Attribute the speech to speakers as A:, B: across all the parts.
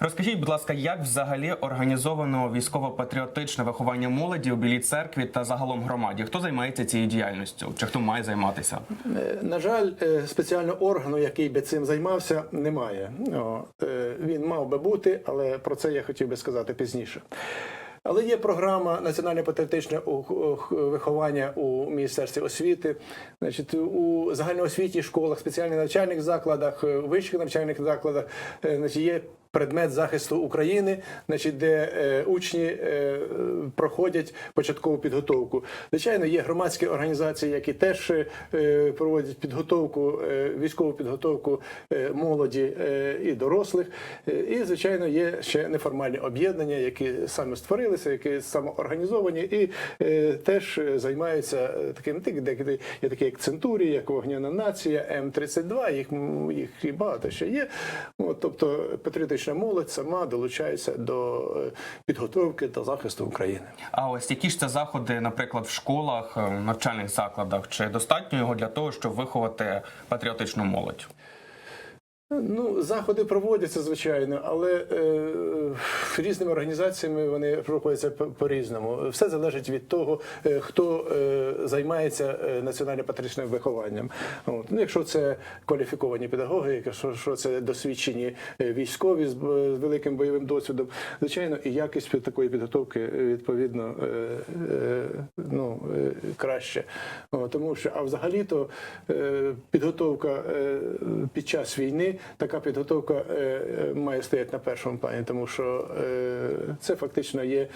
A: Розкажіть, будь ласка, як взагалі організовано військово-патріотичне виховання молоді у Білій церкві та загалом громаді? Хто займається цією діяльністю? Чи хто має займатися?
B: Е, На жаль, е, спеціального органу, який би цим займався, немає. Е, Він мав би бути, але про це я хотів би сказати пізніше. Але є програма національне патріотичне виховання у Міністерстві освіти, значить, у загальноосвітніх школах, спеціальних навчальних закладах, вищих навчальних закладах значить, є предмет захисту України, значить, де е, учні е, проходять початкову підготовку. Звичайно, є громадські організації, які теж е, проводять підготовку, е, військову підготовку е, молоді е, і дорослих. Е, І, звичайно, є ще неформальні об'єднання, які саме створилися, які самоорганізовані і е, теж займаються е, таким, тик- де є такі як Центурія, як Вогняна нація, М32, їх, їх і багато ще є. От, тобто патріотична молодь сама долучається до е, підготовки та захисту України.
A: А ось які ж це заходи, наприклад, в школах, е, навчальних закладах? Чи достатньо його для того, щоб виховати патріотичну молодь?
B: Ну, заходи проводяться, звичайно, але е, різними організаціями вони проходяться по- по-різному. Все залежить від того, е, хто е, займається е, національно-патріотичним вихованням. От. Ну, якщо це кваліфіковані педагоги, якщо що це досвідчені е, військові з, з великим бойовим досвідом, звичайно, і якість такої підготовки е, відповідно е, е, ну, е, краще. О, тому що, а взагалі-то е, підготовка е, під час війни, така підготовка е, е, має стояти на першому плані, тому що е, це фактично є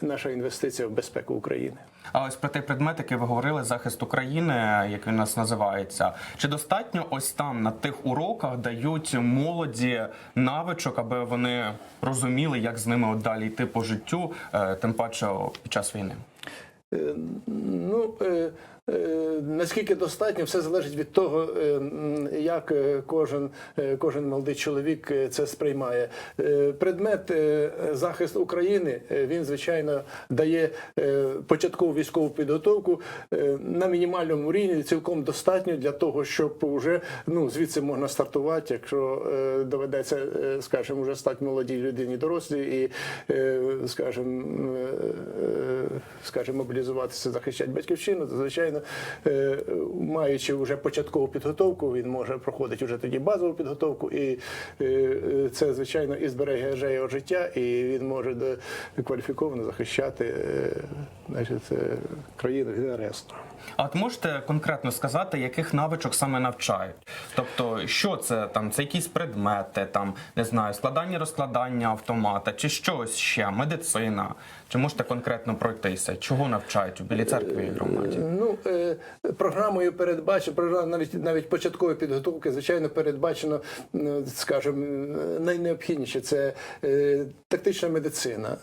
B: наша інвестиція в безпеку України.
A: А ось про той предмет, який ви говорили, захист України, як він у нас називається. Чи достатньо ось там на тих уроках дають молоді навичок, аби вони розуміли, як з ними далі йти по життю, тим паче під час війни?
B: Е, Ну, е, е, наскільки достатньо, все залежить від того, як кожен, кожен молодий чоловік це сприймає. Предмет захист України він, звичайно, дає початкову військову підготовку на мінімальному рівні, цілком достатньо для того, щоб вже ну, звідси можна стартувати, якщо доведеться, скажімо, вже стати молодій людині дорослій і, скажімо, скажімо, мобілізуватися, захищати батьківщину, то звичайно, е, маючи вже початкову підготовку, він може проходити вже тоді базову підготовку, і е, це звичайно і збереже його життя, і він може кваліфіковано захищати е, значить, країну від аресту.
A: А от можете конкретно сказати, яких навичок саме навчають? Тобто, що це там? Це якісь предмети, там не знаю, складання розкладання автомата, чи щось ще, медицина? Чи можете конкретно пройтися? Чого навчають у білій церкві і громаді?
B: Ну, е, програмою передбачено, навіть навіть початкової підготовки, звичайно, передбачено, скажімо, найнеобхідніше це е, тактична медицина,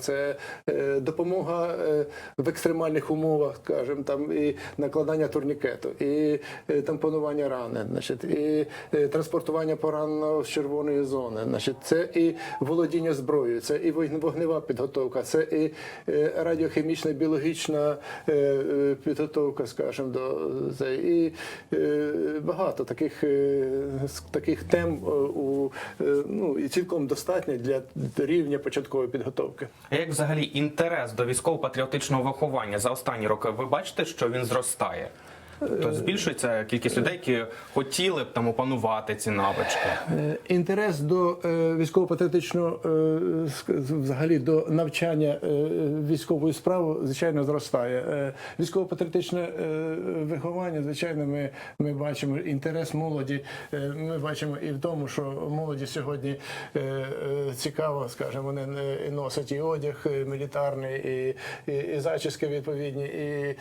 B: це е, допомога е, в екстремальних умовах, скажімо, там і накладання турнікету, і е, тампонування рани, значить, і е, транспортування пораненого з червоної зони, значить, це і володіння зброєю, це і вогн- вогнева підготовка, це і е, радіохімічна, біологічна підготовка, скажімо, до це, і багато таких, таких тем у ну і цілком достатньо для рівня початкової підготовки.
A: Як взагалі інтерес до військово-патріотичного виховання за останні роки? Ви бачите, що він зростає? Тобто збільшується кількість людей, які хотіли б там опанувати ці навички.
B: Е, Інтерес до е, військово-патріотичного е, взагалі до навчання військової справи, звичайно, зростає. Військово-патріотичне виховання, звичайно, ми, ми бачимо інтерес молоді. Ми бачимо і в тому, що молоді сьогодні цікаво, скажімо, вони носять і одяг мілітарний, і, і, і зачіски відповідні, і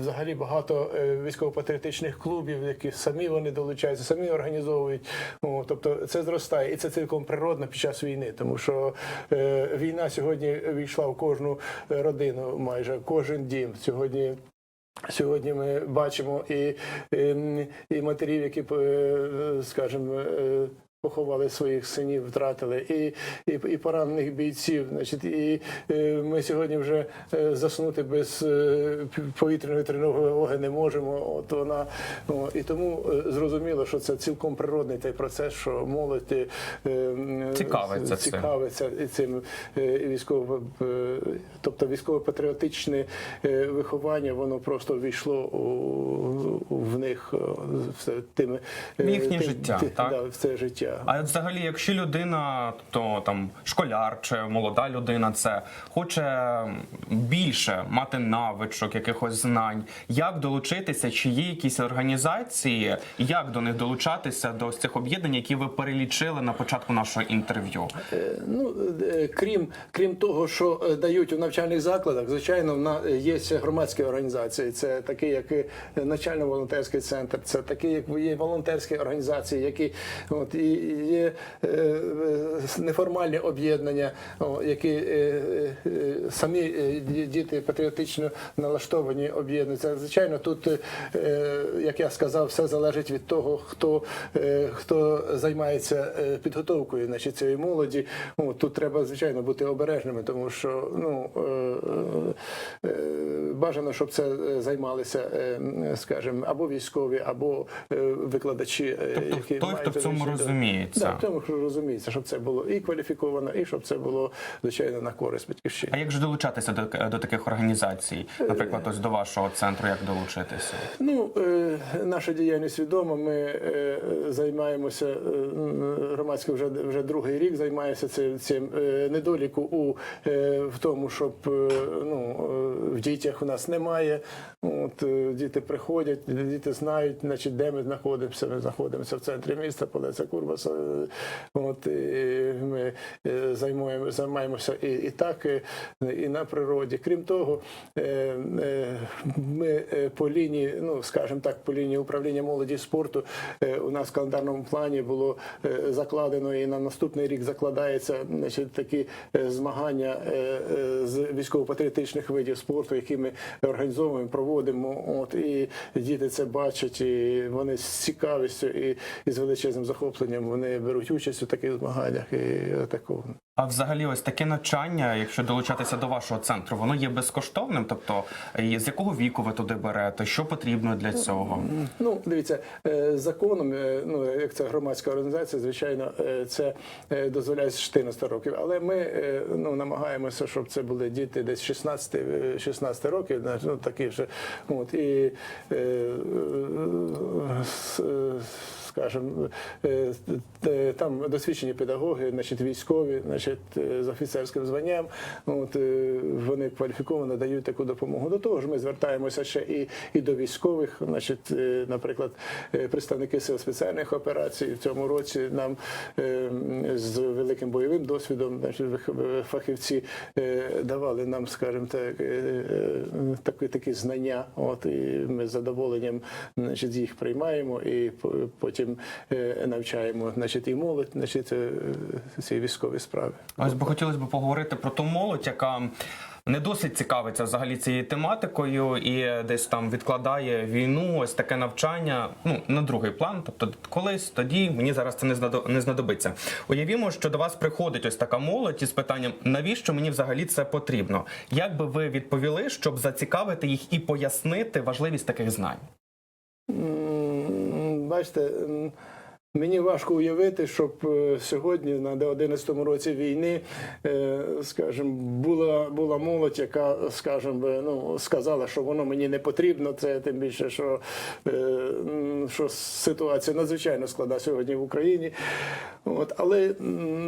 B: взагалі багато військово-патріотичних клубів, які самі вони долучаються, самі організовують. О, тобто це зростає, і це цілком природно під час війни, тому що е, війна сьогодні війшла в кожну е, родину, майже кожен дім. Сьогодні Сьогодні ми бачимо і, і, і матерів, які, е, скажімо, е, поховали своїх синів, втратили, і, і, і поранених бійців. Значить, і е, ми сьогодні вже е, заснути без е, повітряної тривоги не можемо. От вона о, і тому зрозуміло, що це цілком природний той процес, що молодь
A: Цікавиться цим.
B: цікавиться цим військово, тобто військово-патріотичне виховання, воно просто ввійшло у- в них о, все тими е,
A: В їхнє життя, так?
B: да, в це життя.
A: А взагалі, якщо людина, тобто там школяр чи молода людина, це хоче більше мати навичок, якихось знань, як долучитися? Чи є якісь організації, як до них долучатися до цих об'єднань, які ви перелічили на початку нашого інтерв'ю?
B: Е, Ну, е, крім, крім того, що е, дають у навчальних закладах, звичайно, на- є громадські організації. Це такі, як і навчально-волонтерський центр, це такі, як є волонтерські організації, які от, і є е, е, неформальні об'єднання, які е, самі діти патріотично налаштовані об'єднуються. Звичайно, тут, як я сказав, все залежить від того, хто, хто займається підготовкою значить, цієї молоді. О, Тут треба, звичайно, бути обережними, тому що ну, бажано, щоб це займалися, скажімо, або військові, або е, викладачі, е,
A: Тобто
B: які
A: той,
B: мають
A: хто в цьому розуміється.
B: Да, в тому розуміється, щоб це було і кваліфіковано, і щоб це було звичайно на користь батьківщини.
A: А як же долучатися до, до таких організацій? Наприклад, ось до вашого центру, як долучитися?
B: Ну, е, наша діяльність відома. Ми е, займаємося е, громадсько вже вже другий рік займаємося цим, цим е, недоліку у е, в тому, щоб е, ну е, в дітях у нас немає. От е, діти приходять, діти знають, значить, де ми знаходимося. Ми знаходимося в центрі міста Полеса Курбаса. Е, От і ми е, займаємо, займаємося і, і так, і, і на природі. Крім того, е, е, ми е, по лінії, ну скажімо так, по лінії управління молоді і спорту е, у нас в календарному плані було е, закладено і на наступний рік закладається значить, такі е, змагання е, е, з військово-патріотичних видів спорту, які ми організовуємо, проводимо. От і діти це бачать, і вони з цікавістю і, з величезним захопленням вони беруть участь у таких змаганнях. І такого.
A: А взагалі, ось таке навчання, якщо долучатися до вашого центру, воно є безкоштовним. Тобто, з якого віку ви туди берете? Що потрібно для цього?
B: Ну, дивіться, е, законом, е, ну як це громадська організація, звичайно, е, це дозволяє з 14 років. Але ми ну, намагаємося, щоб це були діти десь 16, е, 16 років, ну такі вже. От і скажімо, там досвідчені педагоги, значить, військові, значить, е, з офіцерським званням. От, е, вони кваліфіковано дають таку допомогу. До того ж, ми звертаємося ще і, і до військових, значить, е, наприклад, представники сил спеціальних операцій в цьому році нам з великим бойовим досвідом, значить, фахівці давали нам, скажімо так, такі, такі знання. От, і ми з задоволенням значить, їх приймаємо і потім навчаємо значить, і молодь значить, е, цієї військової справи.
A: Ось би хотілося б поговорити про ту молодь, яка не досить цікавиться взагалі цією тематикою і десь там відкладає війну, ось таке навчання. Ну на другий план. Тобто, колись тоді мені зараз це не знадобиться. Уявімо, що до вас приходить ось така молодь із питанням, навіщо мені взагалі це потрібно? Як би ви відповіли, щоб зацікавити їх і пояснити важливість таких знань?
B: Бачите, мені важко уявити, щоб е, сьогодні, на 11-му році війни, е, скажімо, була, була молодь, яка, скажімо, би, ну, сказала, що воно мені не потрібно. Це тим більше, що, е, що ситуація надзвичайно складна сьогодні в Україні. От, але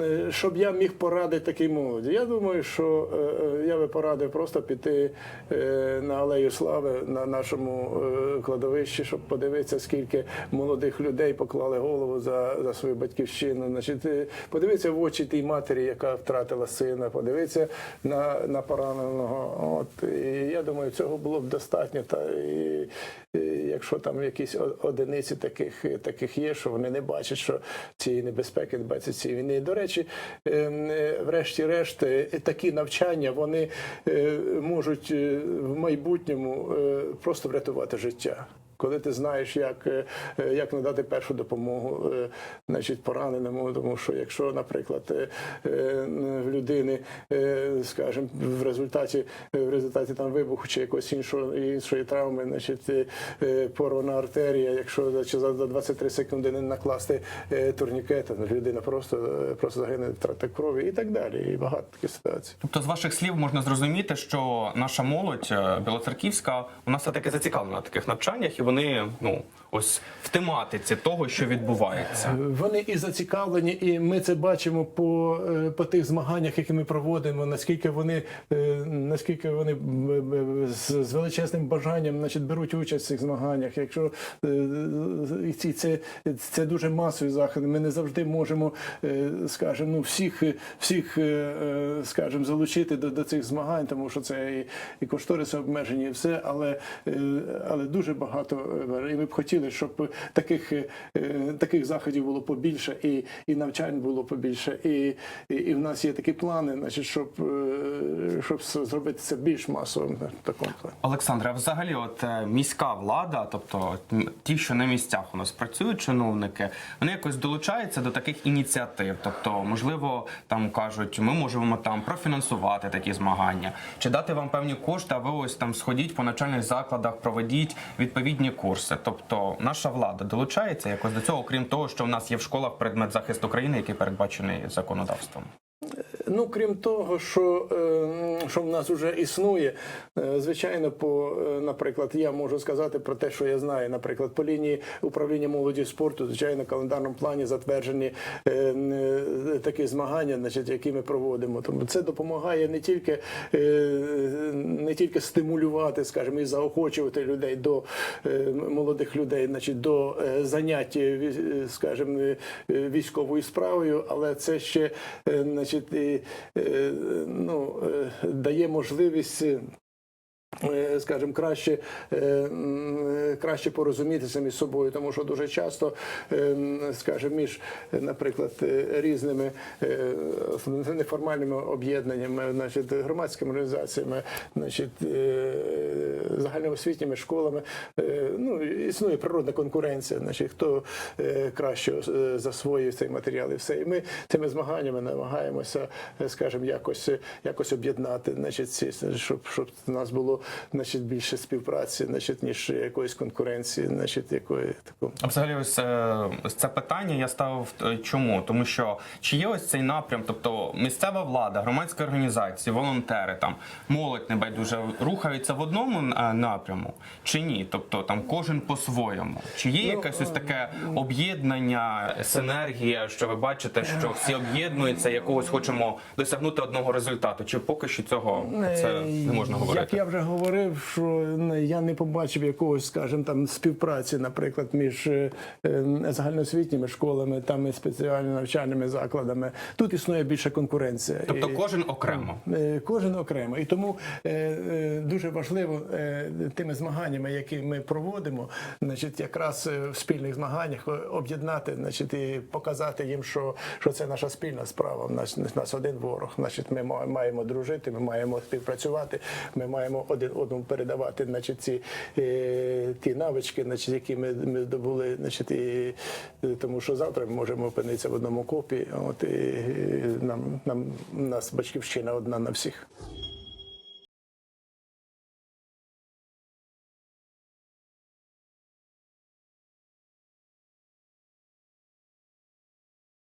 B: е, щоб я міг порадити такій молоді, я думаю, що е, е, я би порадив просто піти е, на алею слави на нашому е, кладовищі, щоб подивитися, скільки молодих людей поклали голову за, за свою батьківщину. Значить, е, подивитися в очі тій матері, яка втратила сина, подивитися на, на пораненого. От і я думаю, цього було б достатньо. Та і, якщо там якісь одиниці таких, таких є, що вони не бачать, що цієї небезпеки, не бачать цієї війни. До речі, ем, е, врешті-решт, е, такі навчання вони можуть в майбутньому просто врятувати життя. Коли ти знаєш, як, е, е, як надати першу допомогу е, значить, пораненому, тому що якщо, наприклад, в людини, скажімо, в результаті в результаті там вибуху чи якоїсь іншої іншої травми, значить порвана артерія, якщо чи за за 23 секунди не накласти е, турнікет, людина просто, просто загине від втрати крові і так далі. І багато таких ситуацій.
A: Тобто, з ваших слів можна зрозуміти, що наша молодь білоцерківська вона все таки зацікавлена в таких навчаннях, і вони ну ось в тематиці того, що відбувається.
B: Вони і зацікавлені, і ми це бачимо по, е, по тих змаганнях, які ми проводимо. Наскільки вони е, наскільки вони з, величезним бажанням значить, беруть участь в цих змаганнях. Якщо е, ці це, це дуже масові заходи, ми не завжди можемо, е, скажімо, ну всіх всіх, е, е, скажімо, залучити до, до цих змагань, тому що це і, і кошториси обмежені, і все, але, е, але дуже багато е, і ми б хотіли, щоб таких, е, таких заходів було побільше, і, і навчань було побільше. І, і, і в нас є такі плани, значить, щоб, е, щоб зробити це більш масовим в такому плані.
A: Олександре, а взагалі, от е, міська влада, тобто ті, що на місцях у нас працюють, чиновники, вони якось долучаються до таких ініціатив. Тобто, можливо, там кажуть, ми можемо там профінансувати такі змагання, чи дати вам певні кошти, а ви ось там сходіть по навчальних закладах, проведіть відповідні курси. Тобто, наша влада долучається якось до цього, окрім того, що в нас є в школах предмет захисту України, який передбачений законодавством.
B: Ну, крім того, що, е, що в нас вже існує, е, звичайно, по, е, наприклад, я можу сказати про те, що я знаю, наприклад, по лінії управління молоді спорту, звичайно, в календарному плані затверджені е, такі змагання, значить, які ми проводимо. Тому це допомагає не тільки, не тільки стимулювати, скажімо, і заохочувати людей до молодих людей, значить, до занять, скажімо, військовою справою, але це ще значить, ну, е, дає можливість. Е, Скажімо, краще, е, краще порозумітися між собою, тому що дуже часто, е, скажімо, між, наприклад, різними неформальними об'єднаннями, значить, громадськими організаціями, значить, загальноосвітніми школами, ну, існує природна конкуренція, значить, хто краще засвоює цей матеріал і все. І ми цими змаганнями намагаємося, скажімо, якось, якось об'єднати, значить, ці, щоб, щоб нас було значить, більше співпраці, значить, ніж якоїсь конкуренції, значить, якої такого.
A: А взагалі, ось е, це питання я ставив е, чому? Тому що чи є ось цей напрям, тобто місцева влада, громадські організації, волонтери, там молодь небайдуже рухаються в одному е, напряму, чи ні? Тобто там кожен по-своєму. Чи є якесь ось таке об'єднання, синергія, що ви бачите, що всі об'єднуються, якогось хочемо досягнути одного результату? Чи поки що цього це не можна
B: Е, Як я вже говорив, що я не побачив якогось, скажімо, там співпраці, наприклад, між е, е, загальноосвітніми школами там і спеціальними навчальними закладами. Тут існує більша конкуренція.
A: Тобто кожен окремо.
B: Е, Кожен окремо. І тому дуже важливо тими змаганнями, які ми проводимо, значить, якраз в спільних змаганнях об'єднати, значить, і показати їм, що, що це наша спільна справа. В нас, в нас один ворог. Значить, ми ма- маємо дружити, ми маємо співпрацювати, ми маємо один одному передавати значить, ці е, ті навички, значить, які ми, ми здобули, значить, і, е, тому що завтра ми можемо опинитися в одному копі. От і, і нам, нам нас батьківщина одна на всіх.